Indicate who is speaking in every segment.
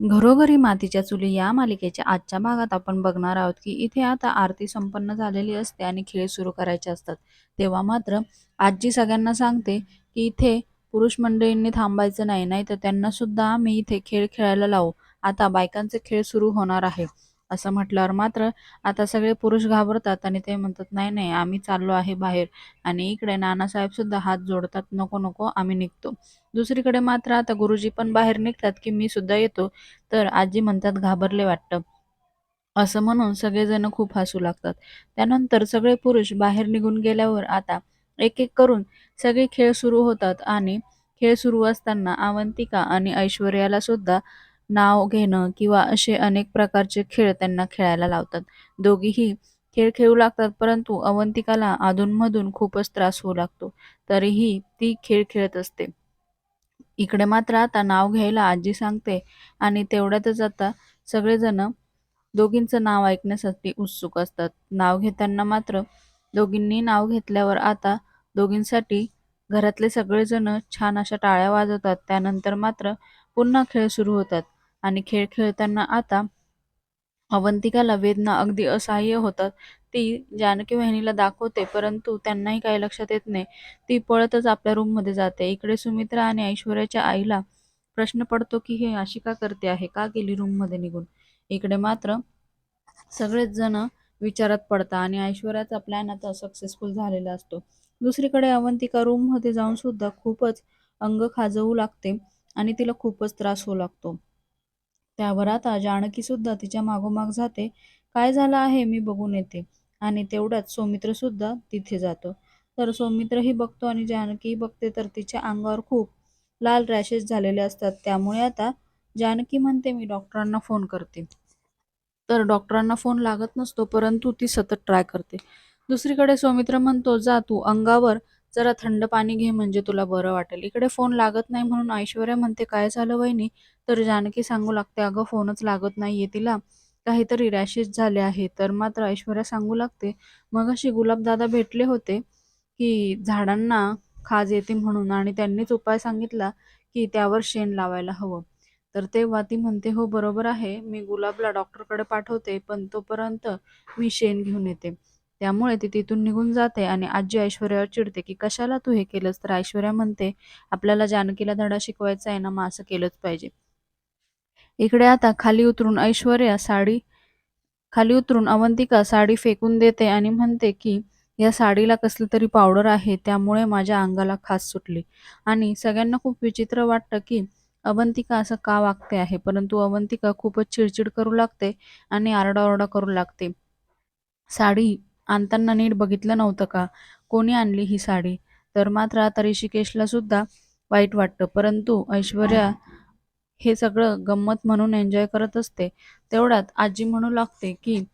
Speaker 1: घरोघरी मातीच्या चुली या मालिकेच्या आजच्या भागात आपण बघणार आहोत की इथे आता आरती संपन्न झालेली असते आणि खेळ सुरू करायचे असतात. तेव्हा मात्र आजी सगळ्यांना सांगते की इथे पुरुष मंडळींनी थांबायचं नाही नाही तर त्यांना सुद्धा आम्ही इथे खेळ खेळायला लावू. आता बायकांचे खेळ सुरू होणार आहे. असं म्हटल्यावर मात्र आता सगळे पुरुष घाबरतात आणि ते म्हणतात नाही नाही आम्ही चाललो आहे बाहेर आणि इकडे नानासाहेब सुद्धा हात जोडतात नको नको आम्ही निघतो. दुसरीकडे मात्र आता गुरुजी पण बाहेर निघतात की मी सुद्धा येतो तर आजी म्हणतात घाबरले वाटतं. असं म्हणून सगळेजण खूप हसू लागतात. त्यानंतर सगळे पुरुष बाहेर निघून गेल्यावर आता एक एक करून सगळे खेळ सुरू होतात आणि खेळ सुरू असताना अवंतिका आणि ऐश्वर्याला सुद्धा नाव घेणं किंवा असे अनेक प्रकारचे खेळ त्यांना खेळायला लावतात. दोघीही खेळ खेळू लागतात परंतु अवंतिकाला अधूनमधून खूपच त्रास होऊ लागतो. तरीही ती खेळ खेळत असते. इकडे मात्र आता नाव घ्यायला आजी सांगते आणि तेवढ्यातच आता सगळेजण दोघींचं नाव ऐकण्यासाठी उत्सुक असतात. नाव घेताना मात्र दोघींनी नाव घेतल्यावर आता दोघींसाठी घरातले सगळेजण छान अशा टाळ्या वाजवतात. त्यानंतर मात्र पुन्हा खेळ सुरू होतात. आणि खेळ खेळताना आता अवंतिकाला वेदना अगदी असह्य होतात. ती जानकी वहिनीला दाखवते परंतु त्यांनाही काही लक्षात येत नाही. ती पळतच आपल्या रूममध्ये जाते. इकडे सुमित्रा आणि ऐश्वर्याच्या आईला प्रश्न पडतो की हे अशी का करते आहे? का गेली रूममध्ये निघून? इकडे मात्र सगळेच जण विचारात पडतात आणि ऐश्वर्याचा प्लॅन आता सक्सेसफुल झालेला असतो. दुसरीकडे अवंतिका रूममध्ये जाऊन सुद्धा खूपच अंग खाजवू लागते आणि तिला खूपच त्रास होऊ लागतो. त्यावर आता जानकी सुद्धा तिच्या मागोमाग जाते. काय झालं आहे मी बघून येते. आणि तेवढ्यात सौमित्र सुद्धा तिथे जातो. तर सौमित्रही बघतो आणि जानकी बघते. तर तिच्या अंगावर खूप लाल रॅशेस झालेले असतात. त्यामुळे आता जानकी म्हणते मी डॉक्टरांना फोन करते. तर डॉक्टरांना फोन लागत नसतो परंतु ती सतत ट्राय करते. दुसरीकडे सौमित्र म्हणतो जा तू अंगावर जरा थंड पाणी घे म्हणजे तुला बरं वाटेल. इकडे फोन लागत नाही म्हणून ऐश्वर्या म्हणते काय झालं वहिनी? तर जानकी सांगू लागते अगं फोनच लागत नाहीये तिला. काहीतरी रॅशेस झाले आहे. तर मात्र ऐश्वर्या सांगू लागते मग अशी गुलाबदादा भेटले होते की झाडांना खाज येते म्हणून आणि त्यांनीच उपाय सांगितला की त्यावर शेण लावायला हवं. तर तेव्हा ती म्हणते हो बरोबर आहे. मी गुलाबला डॉक्टरकडे पाठवते पण तोपर्यंत मी शेण घेऊन येते. त्यामुळे ती तिथून निघून जाते आणि आजी ऐश्वर्यावर चिडते की कशाला तू हे केलंस? तर ऐश्वर्या म्हणते आपल्याला जानकीला धडा शिकवायचा आहे ना मग असं केलंच पाहिजे. इकडे आता खाली उतरून ऐश्वर्या साडी खाली उतरून अवंतिका साडी फेकून देते आणि म्हणते की या साडीला कसली तरी पावडर आहे त्यामुळे माझ्या अंगाला खास सुटली. आणि सगळ्यांना खूप विचित्र वाटतं की अवंतिका असं का वागते आहे? परंतु अवंतिका खूपच चिडचिड करू लागते आणि आरडाओरडा करू लागते. साडी आणताना नीट बघितलं नव्हतं का? कोणी आणली ही साडी? तर मात्र आता ऋषिकेशला सुद्धा वाईट वाटतं. परंतु ऐश्वर्या हे सगळं गंमत म्हणून एन्जॉय करत असते. तेवढ्यात आजी म्हणू लागते की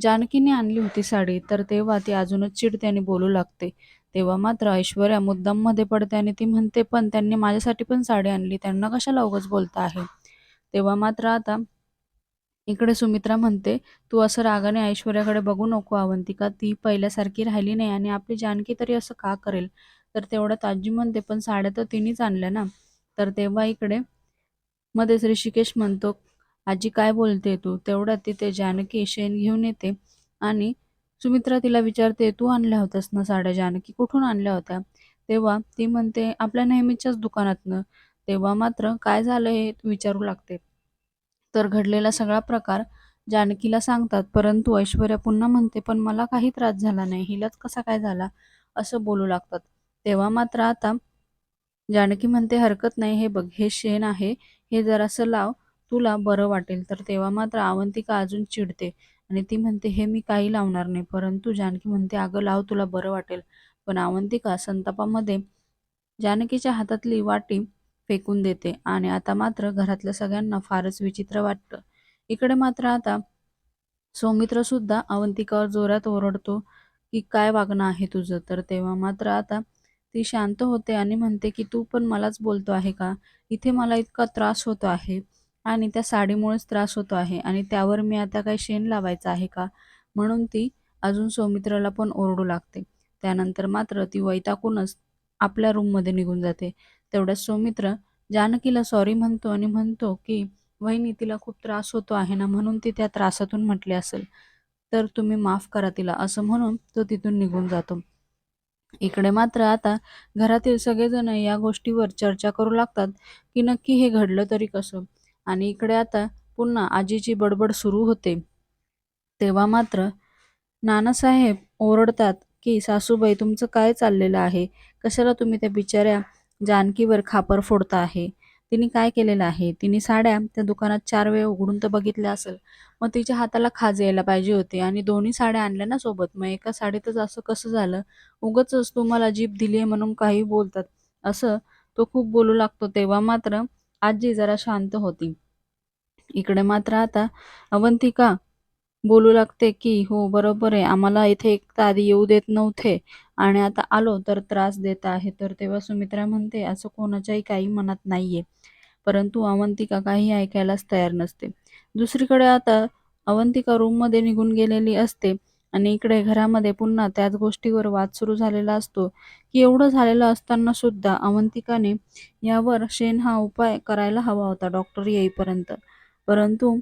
Speaker 1: जानकीने आणली होती साडी तर तेव्हा ती अजूनच चिडते आणि बोलू लागते. तेव्हा मात्र ऐश्वर्या मुद्दाममध्ये पडते आणि ती म्हणते पण त्यांनी माझ्यासाठी पण साडी आणली त्यांना कशाला उगाच बोलता आहे? तेव्हा मात्र आता इकडे सुमित्रा म्हणते तू असं रागाने ऐश्वर्याकडे बघू नको अवंतिका. ती पहिल्यासारखी राहिली नाही आणि आपली जानकी तरी असं का करेल? तर तेवढ्यात आजी म्हणते पण साड्या तर तिनेच आणल्या ना? तर तेव्हा इकडे मध्येच ऋषिकेश म्हणतो आजी काय बोलते तू? तेवढ्यात तिथे जानकी शेण घेऊन येते आणि सुमित्रा तिला विचारते तू आणल्या होत्यास ना साड्या? जानकी कुठून आणल्या होत्या? तेव्हा ती म्हणते आपल्या नेहमीच्याच दुकानातनं. तेव्हा मात्र काय झालं हे विचारू लागते. तर घडलेला सगळा प्रकार जानकीला सांगतात परंतु ऐश्वर्या पुन्हा म्हणते पण मला काही त्रास झाला नाही हिलाच कसा काय झाला? असं बोलू लागतात. तेव्हा मात्र आता जानकी म्हणते हरकत नाही हे बघ हे शेण आहे हे जरासं लाव तुला बरं वाटेल. तर तेव्हा मात्र अवंतिका अजून चिडते आणि ती म्हणते हे मी काही लावणार नाही परंतु जानकी म्हणते अगं लाव तुला बरं वाटेल. पण अवंतिका संतापामध्ये जानकीच्या हातातली वाटी फेकून देते. आणि आता मात्र घरातल्या सगळ्यांना फारच विचित्र वाटतं. इकडे मात्र आता सौमित्र सुद्धा अवंतिकावर जोरात ओरडतो की काय वागणं आहे तुझं? तर तेव्हा मात्र आता ती शांत होते आणि म्हणते की तू पण मलाच बोलतो आहे का? इथे मला इतका त्रास होतो आहे आणि त्या साडीमुळेच त्रास होतो आहे आणि त्यावर मी आता काही शेण लावायचं आहे का? म्हणून ती अजून सौमित्राला पण ओरडू लागते. त्यानंतर मात्र ती वैताकूनच आपल्या रूममध्ये निघून जाते. तेवढ्यात सौमित्र जानकीला सॉरी म्हणतो आणि म्हणतो की वहिनी तिला खूप त्रास होतो आहे ना म्हणून ती त्या त्रासातून म्हटली असेल तर तुम्ही माफ करा तिला असं म्हणून तो तिथून निघून जातो. इकडे मात्र आता घरातील सगळेजण या गोष्टीवर चर्चा करू लागतात की नक्की हे घडलं तरी कसं. आणि इकडे आता पुन्हा आजीची बडबड सुरू होते. तेव्हा मात्र नानासाहेब ओरडतात की सासूबाई तुमचं काय चाललेलं आहे? कशाला तुम्ही त्या बिचाऱ्या जानकीवर खापर फोडता आहे. तिने काय केलेलं आहे? तिने साड्या त्या दुकानात चार वेळ उघडून तर बघितल्या असेल. मग तिच्या हाताला खाज यायला पाहिजे होते आणि दोन्ही साड्या आणल्या ना सोबत. मग एका साडीतच असं कसं झालं? उगच तुम्हाला जीप दिली आहे म्हणून काही बोलतात. असं तो खूप बोलू लागतो तेव्हा मात्र आजी जरा शांत होती. इकडे मात्र आता अवंतिका बोलू लागते की हो बरोबर आहे. आम्हाला इथे एक तर आधी येऊ देत नव्हते. आणि आता आलो तर त्रास देत आहे. तर तेव्हा सुमित्रा म्हणते असं कोणाच्याही काही मनात नाहीये. परंतु अवंतिका काही ऐकायलाच तयार नसते. दुसरीकडे आता अवंतिका रूममध्ये निघून गेलेली असते आणि इकडे घरामध्ये पुन्हा त्याच गोष्टीवर वाद सुरू झालेला असतो की एवढं झालेलं असताना सुद्धा अवंतिकाने यावर शेण हा उपाय करायला हवा होता डॉक्टर येईपर्यंत. परंतु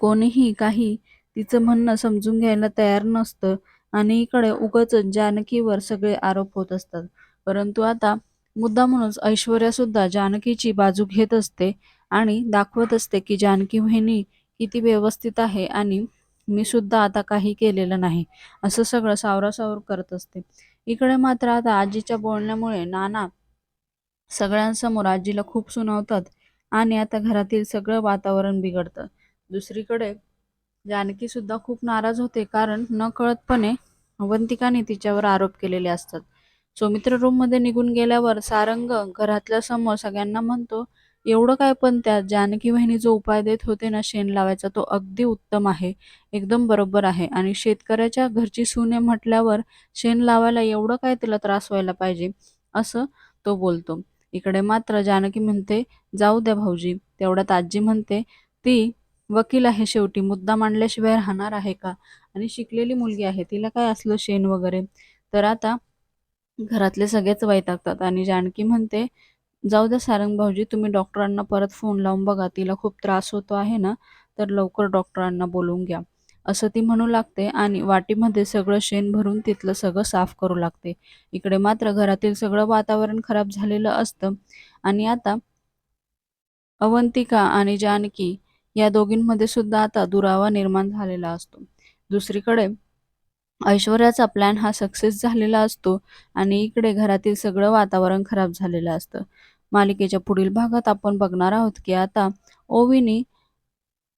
Speaker 1: कोणीही काही तिचं म्हणणं समजून घ्यायला तयार नसतं. आणि इकडे उगच जानकीवर सगळे आरोप होत असतात. परंतु आता मुद्दा म्हणून ऐश्वर्या सुद्धा जानकीची बाजू घेत असते आणि दाखवत असते की जानकी वहिनी किती व्यवस्थित आहे आणि मी सुद्धा आता काही केलेलं नाही असं सगळं सावरासावर करत असते. इकडे मात्र आता आजीच्या बोलण्यामुळे नाना सगळ्यांसमोर आजीला खूप सुनावतात आणि आता घरातील सगळं वातावरण बिघडतं. दुसरीकडे जानकी सुद्धा खूप नाराज होते कारण नकळतपणे अवंतिकाने तिच्यावर आरोप केलेले असतात. सौमित्र रूममध्ये निघून गेल्यावर सारंग घरातल्या समोर सगळ्यांना म्हणतो एवढं काय पण त्यात? जानकी बहिणी जो उपाय देत होते ना शेण लावायचा तो अगदी उत्तम आहे. एकदम बरोबर आहे. आणि शेतकऱ्याच्या घरची सुने म्हटल्यावर शेण लावायला एवढं काय तिला त्रास व्हायला पाहिजे? असं तो बोलतो. इकडे मात्र जानकी म्हणते जाऊ द्या भाऊजी. तेवढ्यात आजी म्हणते ती वकील आहे शेवटी मुद्दा मांडल्याशिवाय राहणार आहे का? आणि शिकलेली मुलगी आहे तिला काय असलं शेण वगैरे? तर आता घरातले सगळेच वैतागतात आणि जानकी म्हणते जाऊ द्या सारंग भाऊजी तुम्ही डॉक्टरांना परत फोन लावून बघा तिला खूप त्रास होतो आहे ना तर लवकर डॉक्टरांना बोलवून घ्या. असं ती म्हणू लागते आणि वाटीमध्ये सगळं शेण भरून तिथलं सगळं साफ करू लागते. इकडे मात्र घरातील सगळं वातावरण खराब झालेलं असतं. आणि आता अवंतिका आणि जानकी या दोघींमध्ये सुद्धा आता दुरावा निर्माण झालेला असतो. दुसरीकडे ऐश्वर्याचा प्लॅन हा सक्सेस झालेला असतो आणि इकडे घरातील सगळं वातावरण खराब झालेलं असतं. मालिकेच्या पुढील भागात आपण बघणार आहोत की आता ओवीनी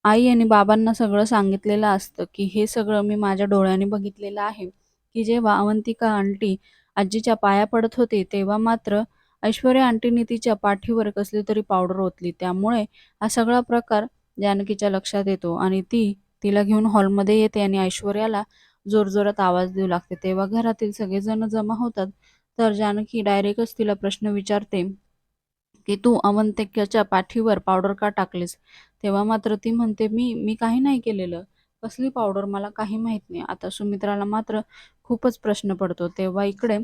Speaker 1: आई आणि बाबांना सगळं सांगितलेलं असतं की हे सगळं मी माझ्या डोळ्याने बघितलेलं आहे की जेव्हा अवंतिका आंटी आजीच्या पाया पडत होते तेव्हा मात्र ऐश्वर्या आंटीने तिच्या पाठीवर कसली तरी पावडर ओतली. त्यामुळे हा सगळा प्रकार जानकीच्या लक्षात येतो आणि ती तिला घेऊन हॉलमध्ये येते आणि ऐश्वर्याला जोरजोरात आवाज देऊ लागते. तेव्हा घरातील सगळेजण जमा होतात. तर जानकी डायरेक्टच तिला प्रश्न विचारते की तू अवंतिकाच्या पाठीवर पावडर का टाकलीस? तेव्हा मात्र ती म्हणते मी मी काही नाही केलेलं. कसली पावडर? मला काही माहीत नाही. आता सुमित्राला मात्र खूपच प्रश्न पडतो. तेव्हा इकडे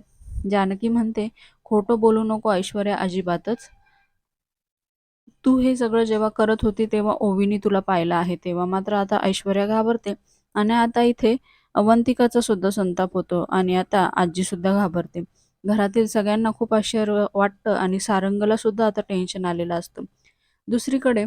Speaker 1: जानकी म्हणते खोटं बोलू नको ऐश्वर्या अजिबातच. तू हे सगळं जेव्हा करत होती तेव्हा ओवीनी तुला पाहिलं आहे. तेव्हा मात्र आता ऐश्वर्या घाबरते आणि आता इथे अवंतिकाचा सुद्धा संताप होतो आणि आता आजी सुद्धा घाबरते. घरातील सगळ्यांना खूप आश्चर्य वाटतं आणि सारंगला सुद्धा आता टेन्शन आलेलं असतं. दुसरीकडे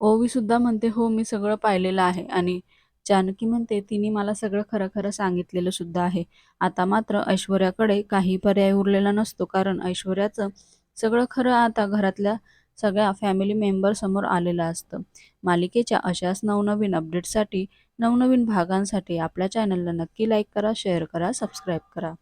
Speaker 1: ओवी सुद्धा म्हणते हो मी सगळं पाहिलेलं आहे. आणि जानकी म्हणते तिने मला सगळं खरं खरं सांगितलेलं सुद्धा आहे. आता मात्र ऐश्वर्याकडे काही पर्याय उरलेला नसतो कारण ऐश्वर्याचं सगळं खरं आता घरातल्या सगळ्या फॅमिली मेंबरसमोर आलेलं असतं. मालिकेच्या अशाच नवनवीन अपडेटसाठी नवनवीन भागांसाठी आपल्या चॅनलला नक्की लाईक करा शेअर करा सबस्क्राईब करा.